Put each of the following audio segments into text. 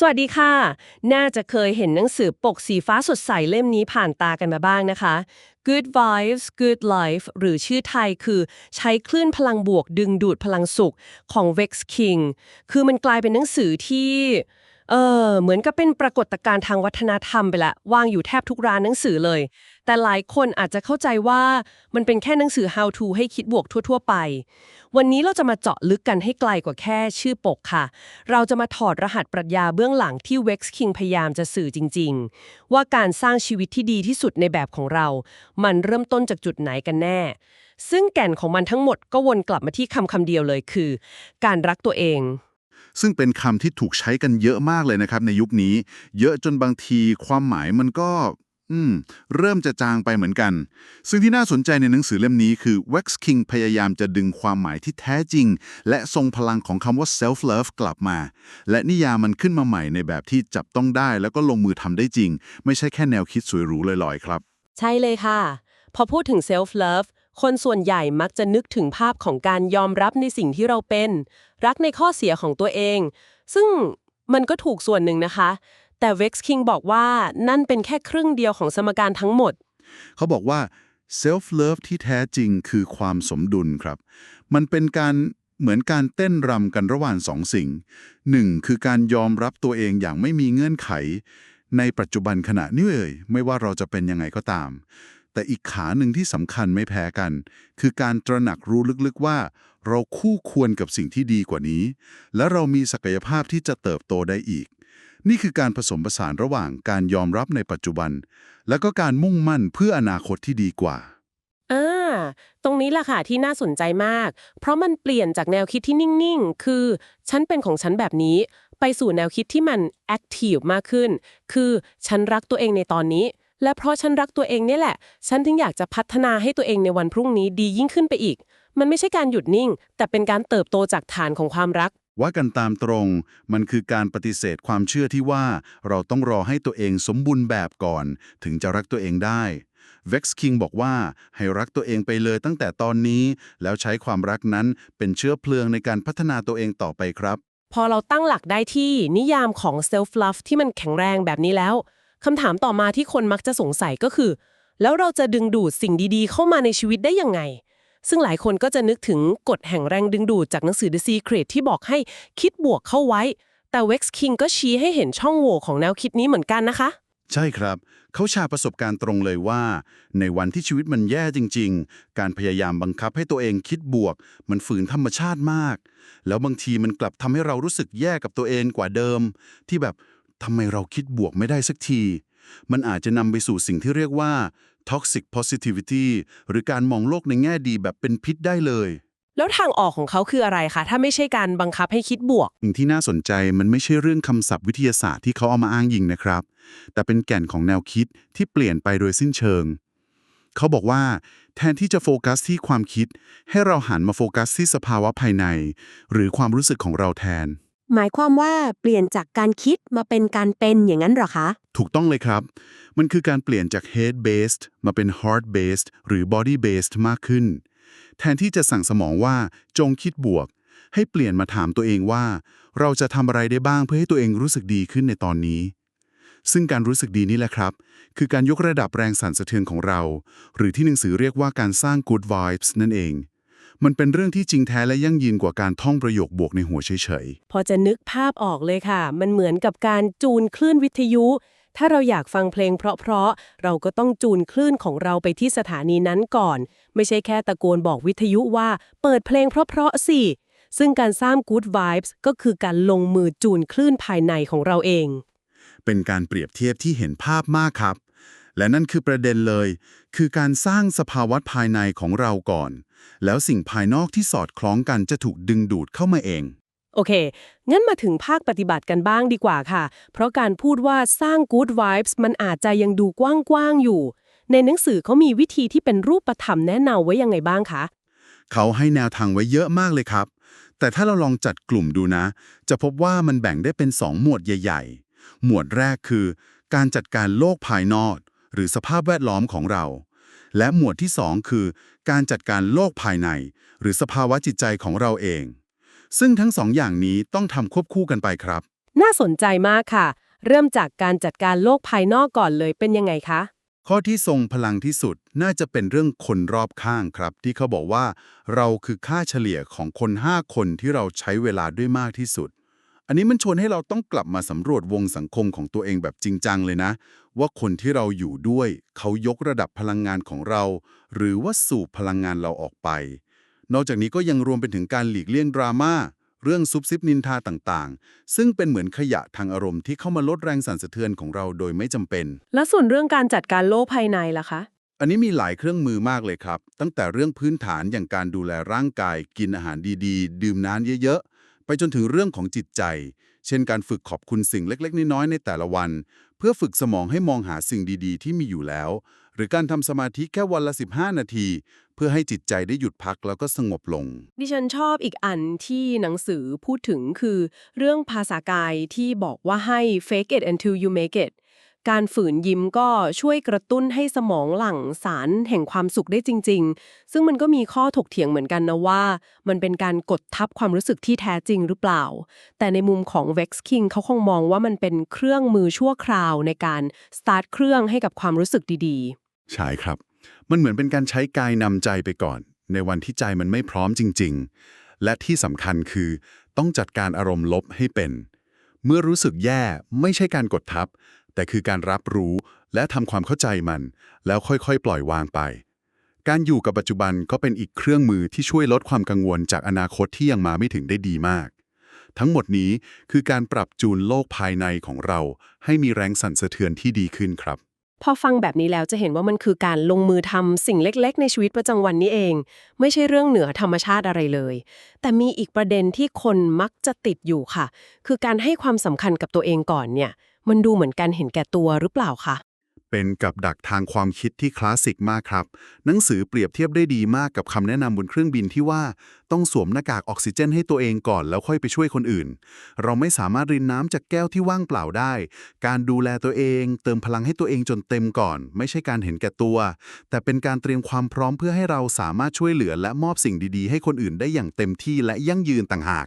สวัสดีค่ะ น่าจะเคยเห็นหนังสือปกสีฟ้าสดใสเล่มนี้ผ่านตากันมาบ้างนะคะ Good Vibes Good Life หรือชื่อไทยคือใช้คลื่นพลังบวกดึงดูดพลังสุขของ Vex King คือมันกลายเป็นหนังสือที่ เออเหมือนกับเป็นปรากฏการณ์ทางวัฒนธรรมไปละวางอยู่แทบทุกร้านหนังสือเลย แต่หลายคนอาจจะเข้าใจว่ามันเป็นแค่หนังสือ how to ให้คิดบวกทั่ว ๆ ไป วันนี้เราจะมาเจาะลึกกันให้ไกลกว่าแค่ชื่อปกค่ะ เราจะมาถอดรหัสปรัชญาเบื้องหลังที่ Vex King พยายามจะสื่อจริง ๆ ว่าการสร้างชีวิตที่ดีที่สุดในแบบของเรา มันเริ่มต้นจากจุดไหนกันแน่ ซึ่งแก่นของมันทั้งหมดก็วนกลับมาที่คำคำเดียวเลยคือ การรักตัวเอง ซึ่งเป็นคำที่ถูกใช้กันเยอะมากเลยนะครับในยุคนี้ เยอะจนบางทีความหมายมันก็อืม เริ่มจะจางไปเหมือนกัน ซึ่งที่น่าสนใจในหนังสือเล่มนี้คือ Wax King พยายามจะดึงความหมายที่แท้จริง และทรงพลังของคำว่า self love กลับมา และนิยามมันขึ้นมาใหม่ในแบบที่จับต้องได้ แล้วก็ลงมือทำได้จริง ไม่ใช่แค่แนวคิดสวยหรูลอยๆ ครับ ใช่เลยค่ะ พอพูดถึง self love คนส่วนใหญ่มักจะนึกถึงภาพของการยอมรับในสิ่งที่เราเป็น รักในข้อเสียของตัวเอง ซึ่งมันก็ถูกส่วนหนึ่งนะคะ แต่ Vex King บอกว่านั่นเป็นแค่ครึ่งเดียวของสมการทั้งหมด เขาบอกว่า self love ที่แท้จริงคือความสมดุลครับ มันเป็นการเหมือนการเต้นรำกันระหว่างสองสิ่งหนึ่งคือการยอมรับตัวเองอย่างไม่มีเงื่อนไข ในปัจจุบันขณะนี้เอ่ยไม่ว่าเราจะเป็นยังไงก็ตาม แต่อีกขาหนึ่งที่สำคัญไม่แพ้กัน คือการตระหนักรู้ลึกๆว่า เราคู่ควรกับสิ่งที่ดีกว่านี้ และเรามีศักยภาพที่จะเติบโตได้อีก นี่คือการผสมผสานระหว่างการยอมรับในปัจจุบัน และก็การมุ่งมั่นเพื่ออนาคตที่ดีกว่าอ่าตรงนี้แหละค่ะที่น่าสนใจมาก เพราะมันเปลี่ยนจากแนวคิดที่นิ่งๆ คือฉันเป็นของฉันแบบนี้ ไปสู่แนวคิดที่มันแอคทีฟมากขึ้น คือฉันรักตัวเองในตอนนี้ และเพราะฉันรักตัวเองเนี่ยแหละ ฉันถึงอยากจะพัฒนาให้ตัวเองในวันพรุ่งนี้ดียิ่งขึ้นไปอีก มันไม่ใช่การหยุดนิ่ง แต่เป็นการเติบโตจากฐานของความรัก ว่ากันตามตรง มันคือการปฏิเสธความเชื่อที่ว่า เราต้องรอให้ตัวเองสมบูรณ์แบบก่อน ถึงจะรักตัวเองได้ Vex King บอกว่าให้รักตัวเองไปเลยตั้งแต่ตอนนี้ แล้วใช้ความรักนั้นเป็นเชื้อเพลิงในการพัฒนาตัวเองต่อไปครับ พอเราตั้งหลักได้ที่นิยามของ self love ที่มันแข็งแรงแบบนี้แล้ว คำถามต่อมาที่คนมักจะสงสัยก็คือ แล้วเราจะดึงดูดสิ่งดีๆ เข้ามาในชีวิตได้ยังไง ซึ่งหลายคนก็จะนึกถึงกฎแห่งแรงดึงดูดจากหนังสือ The Secret ที่บอกให้คิดบวกเข้าไว้ แต่ Vex King ก็ชี้ให้เห็นช่องโหว่ของแนวคิดนี้เหมือนกันนะคะ ใช่ครับ เขาชาประสบการณ์ตรงเลยว่า ในวันที่ชีวิตมันแย่จริง ๆ การพยายามบังคับให้ตัวเองคิดบวก มันฝืนธรรมชาติมาก แล้วบางทีมันกลับทำให้เรารู้สึกแย่กับตัวเองกว่าเดิม ที่แบบ ทำไมเราคิดบวกไม่ได้สักที มันอาจจะนำไปสู่สิ่งที่เรียกว่า toxic positivity หรือการมองโลกในแง่ดีแบบเป็นพิษได้เลย แล้วทางออกของเขาคืออะไรคะ ถ้าไม่ใช่การบังคับให้คิดบวก สิ่งที่น่าสนใจมันไม่ใช่เรื่องคำศัพท์วิทยาศาสตร์ที่เขาเอามาอ้างยิงนะครับ แต่เป็นแก่นของแนวคิดที่เปลี่ยนไปโดยสิ้นเชิง เขาบอกว่า แทนที่จะโฟกัสที่ความคิด ให้เราหันมาโฟกัสที่สภาวะภายใน หรือความรู้สึกของเราแทน หมายความว่าเปลี่ยนจากการคิดมาเป็นการเป็นอย่างนั้นหรอคะ ถูกต้องเลยครับ มันคือการเปลี่ยนจาก head based มาเป็น heart based หรือ body based มากขึ้น แทนที่จะสั่งสมองว่าจงคิดบวก ให้เปลี่ยนมาถามตัวเองว่า เราจะทำอะไรได้บ้างเพื่อให้ตัวเองรู้สึกดีขึ้นในตอนนี้ ซึ่งการรู้สึกดีนี่แหละครับ คือการยกระดับแรงสั่นสะเทือนของเรา หรือที่หนังสือเรียกว่าการสร้าง good vibes นั่นเอง มันเป็นเรื่องที่จริงแท้และยั่งยืนกว่าการท่องประโยคบวกในหัวเฉยๆ พอจะนึกภาพออกเลยค่ะ มันเหมือนกับการจูนคลื่นวิทยุ ถ้าเราอยากฟังเพลงเพราะๆ เราก็ต้องจูนคลื่นของเราไปที่สถานีนั้นก่อน ไม่ใช่แค่ตะโกนบอกวิทยุว่าเปิดเพลงเพราะๆสิซึ่งการสร้าง good vibes ก็คือการลงมือจูนคลื่นภายในของเราเอง เป็นการเปรียบเทียบที่เห็นภาพมากครับ และนั่นคือประเด็นเลย คือการสร้างสภาวะภายในของเราก่อน แล้วสิ่งภายนอกที่สอดคล้องกันจะถูกดึงดูดเข้ามาเอง โอเค งั้นมาถึงภาคปฏิบัติกันบ้างดีกว่าค่ะ เพราะการพูดว่าสร้าง good vibes มันอาจจะยังดูกว้างๆอยู่ ในหนังสือเขามีวิธีที่เป็นรูปธรรมแนะนำไว้ยังไงบ้างคะ เขาให้แนวทางไว้เยอะมากเลยครับ แต่ถ้าเราลองจัดกลุ่มดูนะ จะพบว่ามันแบ่งได้เป็น 2 หมวดใหญ่ ๆ หมวดแรกคือ การจัดการโลกภายนอก หรือสภาพแวดล้อมของเรา และหมวดที่ 2 คือ การจัดการโลกภายใน หรือสภาวะจิตใจของเราเอง ซึ่งทั้งสองอย่างนี้ต้องทำควบคู่กันไปครับ น่าสนใจมากค่ะ เริ่มจากการจัดการโลกภายนอกก่อนเลยเป็นยังไงคะ ข้อที่ทรงพลังที่สุดน่าจะเป็นเรื่องคนรอบข้างครับ ที่เขาบอกว่า เราคือค่าเฉลี่ยของคน 5 คนที่เราใช้เวลาด้วยมากที่สุด อันนี้มันชวนให้เราต้องกลับมาสำรวจวงสังคมของตัวเองแบบจริงจังเลยนะ ว่าคนที่เราอยู่ด้วย เขายกระดับพลังงานของเรา หรือว่าสูบพลังงานเราออกไป นอกจากนี้ก็ยังรวมไปถึงการหลีกเลี่ยงดราม่าเรื่องซุบซิบนินทาต่างๆ ซึ่งเป็นเหมือนขยะทางอารมณ์ที่เข้ามาลดแรงสั่นสะเทือนของเราโดยไม่จำเป็น แล้วส่วนเรื่องการจัดการโลกภายในล่ะคะ อันนี้มีหลายเครื่องมือมากเลยครับ ตั้งแต่เรื่องพื้นฐานอย่างการดูแลร่างกาย กินอาหารดีๆ ดื่มน้ำเยอะๆ ไปจนถึงเรื่องของจิตใจ เช่นการฝึกขอบคุณสิ่งเล็ก ๆ น้อยๆในแต่ละวัน เพื่อฝึกสมองให้มองหาสิ่งดีๆ ที่มีอยู่แล้ว หรือการทำสมาธิแค่วันละ 15 นาที เพื่อให้จิตใจได้หยุดพักแล้วก็สงบลง ดิฉันชอบอีกอันที่หนังสือพูดถึงคือ เรื่องภาษากายที่บอกว่าให้ fake it until you make it การฝืนยิ้มก็ช่วยกระตุ้นให้สมองหลั่งสารแห่งความสุขได้จริง ๆ ซึ่งมันก็มีข้อถกเถียงเหมือนกันนะว่า มันเป็นการกดทับความรู้สึกที่แท้จริงหรือเปล่า แต่ในมุมของ Vex King เขาคงมองว่ามันเป็นเครื่องมือชั่วคราวในการสตาร์ทเครื่องให้กับความรู้สึกดีๆ ใช่ครับ มันเหมือนเป็นการใช้กายนำใจไปก่อน ในวันที่ใจมันไม่พร้อมจริง ๆ และที่สำคัญคือต้องจัดการอารมณ์ลบให้เป็น เมื่อรู้สึกแย่ไม่ใช่การกดทับ แต่คือการรับรู้และทำความเข้าใจมัน แล้วค่อยๆ ปล่อยวางไป การอยู่กับปัจจุบันก็เป็นอีกเครื่องมือที่ช่วยลดความกังวลจากอนาคตที่ยังมาไม่ถึงได้ดีมาก ทั้งหมดนี้คือการปรับจูนโลกภายในของเรา ให้มีแรงสั่นสะเทือนที่ดีขึ้นครับ พอฟังแบบนี้แล้วจะเห็นว่ามันคือการลงมือทำสิ่งเล็กๆ ในชีวิตประจำวันนี้เอง ไม่ใช่เรื่องเหนือธรรมชาติอะไรเลย แต่มีอีกประเด็นที่คนมักจะติดอยู่ค่ะ คือการให้ความสำคัญกับตัวเองก่อนเนี่ย มันดูเหมือนการเห็นแก่ตัวหรือเปล่าคะเป็นกับดักทางความคิดที่คลาสสิกมากครับ หนังสือเปรียบเทียบได้ดีมากกับคำแนะนำบนเครื่องบินที่ว่าต้องสวมหน้ากากออกซิเจนให้ตัวเองก่อนแล้วค่อยไปช่วยคนอื่น เราไม่สามารถรินน้ำจากแก้วที่ว่างเปล่าได้ การดูแลตัวเอง เติมพลังให้ตัวเองจนเต็มก่อน ไม่ใช่การเห็นแก่ตัว แต่เป็นการเตรียมความพร้อมเพื่อให้เราสามารถช่วยเหลือและมอบสิ่งดีๆ ให้คนอื่นได้อย่างเต็มที่และยั่งยืนต่างหาก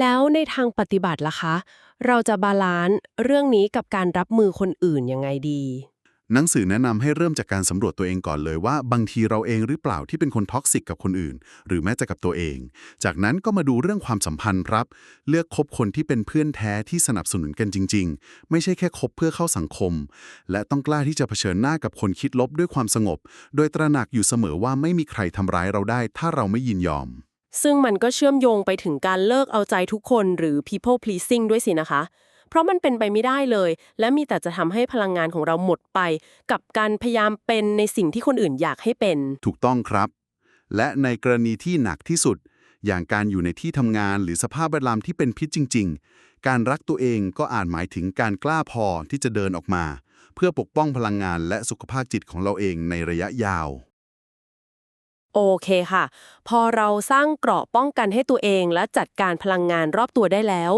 แล้วในทางปฏิบัติล่ะคะ เราจะบาลานซ์เรื่องนี้กับการรับมือคนอื่นยังไงดี หนังสือแนะนำให้เริ่มจากการสำรวจตัวเองก่อนเลยว่า บางทีเราเองหรือเปล่าที่เป็นคนท็อกซิกกับคนอื่น หรือแม้แต่กับตัวเอง จากนั้นก็มาดูเรื่องความสัมพันธ์ครับ เลือกคบคนที่เป็นเพื่อนแท้ที่สนับสนุนกันจริง ๆ ไม่ใช่แค่คบเพื่อเข้าสังคม และต้องกล้าที่จะเผชิญหน้ากับคนคิดลบด้วยความสงบ โดยตระหนักอยู่เสมอว่าไม่มีใครทำร้ายเราได้ ถ้าเราไม่ยินยอม ซึ่งมันก็เชื่อมโยงไปถึงการเลิกเอาใจทุกคนหรือ people pleasing ด้วยสินะคะ เพราะมันเป็นไปไม่ได้เลย และมีแต่จะทำให้พลังงานของเราหมดไป กับการพยายามเป็นในสิ่งที่คนอื่นอยากให้เป็น ถูกต้องครับ และในกรณีที่หนักที่สุด อย่างการอยู่ในที่ทำงานหรือสภาพแวดล้อมที่เป็นพิษจริง ๆ การรักตัวเองก็อาจหมายถึงการกล้าพอที่จะเดินออกมา เพื่อปกป้องพลังงานและสุขภาพจิตของเราเองในระยะยาว โอเคค่ะ พอเราสร้างเกราะป้องกันให้ตัวเองและจัดการพลังงานรอบตัวได้แล้ว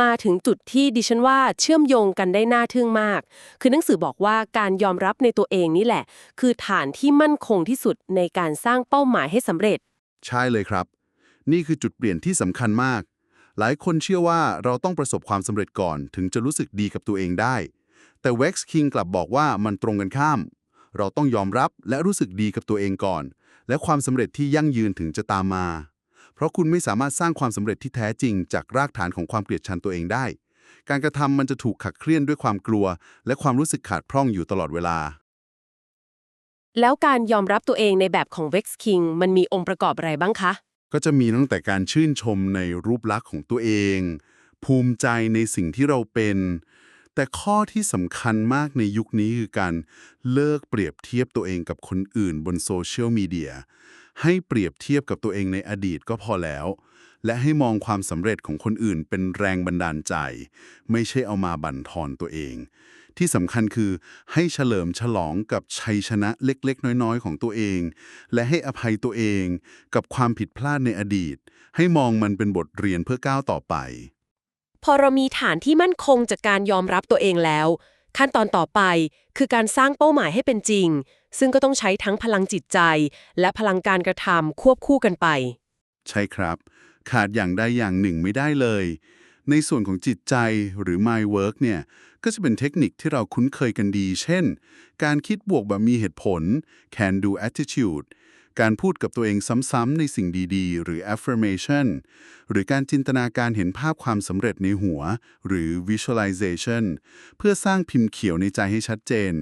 มาถึงจุดที่ดิฉันว่าเชื่อมโยงกันได้น่าทึ่งมาก คือหนังสือบอกว่าการยอมรับในตัวเองนี่แหละ คือฐานที่มั่นคงที่สุดในการสร้างเป้าหมายให้สำเร็จ ใช่เลยครับ นี่คือจุดเปลี่ยนที่สำคัญมาก หลายคนเชื่อว่าเราต้องประสบความสำเร็จก่อน ถึงจะรู้สึกดีกับตัวเองได้ แต่ Wex King กลับบอกว่ามันตรงกันข้าม เราต้องยอมรับและรู้สึกดีกับตัวเองก่อน และความสำเร็จที่ยั่งยืนถึงจะตามมา เพราะคุณไม่สามารถสร้างความสำเร็จที่แท้จริง จากรากฐานของความเกลียดชังตัวเองได้ การกระทำมันจะถูกขัดเคลื่อนด้วยความกลัว และความรู้สึกขาดพร่องอยู่ตลอดเวลา แล้วการยอมรับตัวเองในแบบของ Vex King มันมีองค์ประกอบอะไรบ้างคะ ก็จะมีตั้งแต่การชื่นชมในรูปลักษณ์ของตัวเอง ภูมิใจในสิ่งที่เราเป็น แต่ข้อที่สำคัญมากในยุคนี้คือการเลิกเปรียบเทียบตัวเองกับคนอื่นบนโซเชียลมีเดียให้เปรียบเทียบกับตัวเองในอดีตก็พอแล้ว และให้มองความสำเร็จของคนอื่นเป็นแรงบันดาลใจ ไม่ใช่เอามาบั่นทอนตัวเอง ที่สำคัญคือให้เฉลิมฉลองกับชัยชนะเล็กๆ น้อยๆ ของตัวเอง และให้อภัยตัวเองกับความผิดพลาดในอดีต ให้มองมันเป็นบทเรียนเพื่อก้าวต่อไป พอเรามีฐานที่มั่นคงจากการยอมรับตัวเองแล้ว ขั้นตอนต่อไปคือการสร้างเป้าหมายให้เป็นจริง ซึ่งก็ต้องใช้ทั้งพลังจิตใจ และพลังการกระทำควบคู่กันไป ใช่ครับ ขาดอย่างใดอย่างหนึ่งไม่ได้เลย ในส่วนของจิตใจหรือ my work เนี่ยก็จะเป็นเทคนิคที่เราคุ้นเคยกันดี เช่น การคิดบวกแบบมีเหตุผล can do attitude การพูดกับตัวเองซ้ำๆในสิ่งดีๆ หรือ affirmation หรือการจินตนาการเห็นภาพความสำเร็จในหัว หรือ visualization เพื่อสร้างพิมพ์เขียวในใจให้ชัดเจน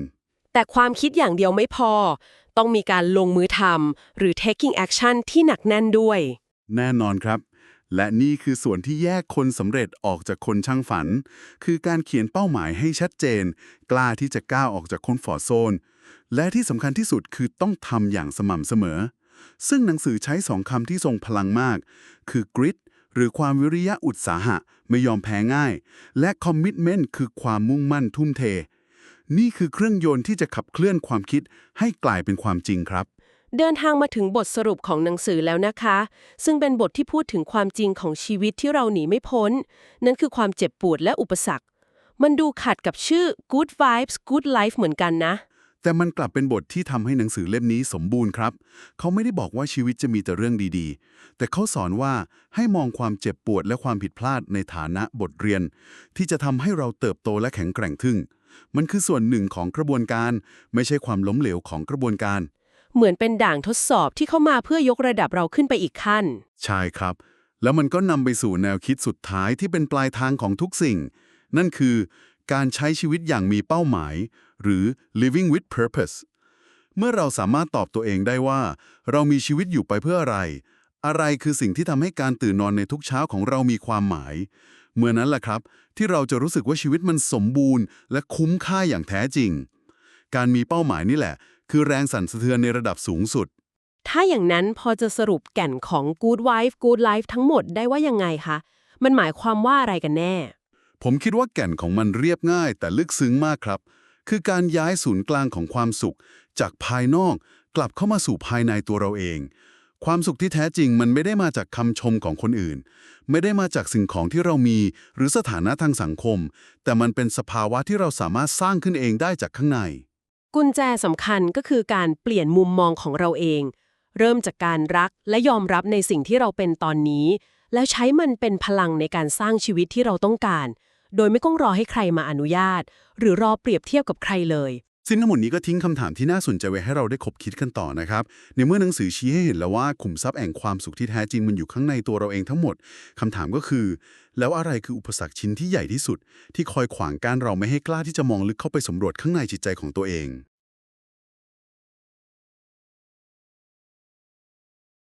แต่ความคิดอย่างเดียวไม่พอ ต้องมีการลงมือทำหรือ taking action ที่หนักแน่นด้วย แน่นอนครับ และนี่คือส่วนที่แยกคนสำเร็จออกจากคนช่างฝัน คือการเขียนเป้าหมายให้ชัดเจน กล้าที่จะก้าวออกจากคอมฟอร์ทโซน และที่สำคัญที่สุดคือต้องทำอย่างสม่ำเสมอ ซึ่งหนังสือใช้สองคำที่ทรงพลังมาก คือ grit หรือความวิริยะอุตสาหะไม่ยอมแพ้ง่าย และ commitment คือความมุ่งมั่นทุ่มเท นี่คือเครื่องยนต์ที่จะขับเคลื่อนความคิดให้กลายเป็นความจริงครับเดินทางมาถึงบทสรุปของหนังสือแล้วนะคะ ซึ่งเป็นบทที่พูดถึงความจริงของชีวิตที่เราหนีไม่พ้น นั่นคือความเจ็บปวดและอุปสรรค มันดูขัดกับชื่อ Good Vibes Good Life เหมือนกันนะ แต่มันกลับเป็นบทที่ทำให้หนังสือเล่มนี้สมบูรณ์ครับ เขาไม่ได้บอกว่าชีวิตจะมีแต่เรื่องดีๆ แต่เขาสอนว่าให้มองความเจ็บปวดและความผิดพลาดในฐานะบทเรียน ที่จะทำให้เราเติบโตและแข็งแกร่งขึ้นมันคือส่วนหนึ่งของกระบวนการ ไม่ใช่ความล้มเหลวของกระบวนการ เหมือนเป็นด่างทดสอบที่เข้ามาเพื่อยกระดับเราขึ้นไปอีกขั้น ใช่ครับ แล้วมันก็นำไปสู่แนวคิดสุดท้ายที่เป็นปลายทางของทุกสิ่ง นั่นคือ การใช้ชีวิตอย่างมีเป้าหมาย หรือ living with purpose เมื่อเราสามารถตอบตัวเองได้ว่า เรามีชีวิตอยู่ไปเพื่ออะไร อะไรคือสิ่งที่ทำให้การตื่นนอนในทุกเช้าของเรามีความหมาย เมื่อนั้นแหละครับ ที่เราจะรู้สึกว่าชีวิตมันสมบูรณ์ และคุ้มค่าอย่างแท้จริง การมีเป้าหมายนี่แหละ คือแรงสั่นสะเทือนในระดับสูงสุด ถ้าอย่างนั้นพอจะสรุปแก่นของ Good Wife Good Life ทั้งหมดได้ว่ายังไงคะ มันหมายความว่าอะไรกันแน่ ผมคิดว่าแก่นของมันเรียบง่ายแต่ลึกซึ้งมากครับ คือการย้ายศูนย์กลางของความสุข จากภายนอกกลับเข้ามาสู่ภายในตัวเราเอง ความสุขที่แท้จริงมันไม่ได้มาจากคำชมของคนอื่น ไม่ได้มาจากสิ่งของที่เรามี หรือสถานะทางสังคม แต่มันเป็นสภาวะที่เราสามารถสร้างขึ้นเองได้จากข้างใน กุญแจสำคัญก็คือการเปลี่ยนมุมมองของเราเอง เริ่มจากการรักและยอมรับในสิ่งที่เราเป็นตอนนี้ แล้วใช้มันเป็นพลังในการสร้างชีวิตที่เราต้องการ โดยไม่ต้องรอให้ใครมาอนุญาต หรือรอเปรียบเทียบกับใครเลย ซึ่งทั้งหมดนี้ก็ทิ้งคำถามที่น่าสนใจไว้ให้เราได้คบคิดกันต่อนะครับ ในเมื่อหนังสือชี้ให้เห็นแล้วว่าขุมทรัพย์แห่งความสุขที่แท้จริงมันอยู่ข้างในตัวเราเองทั้งหมดคำถามก็คือ แล้วอะไรคืออุปสรรคชิ้นที่ใหญ่ที่สุด ที่คอยขวางกั้นเราไม่ให้กล้าที่จะมองลึกเข้าไปสำรวจข้างในจิตใจของตัวเอง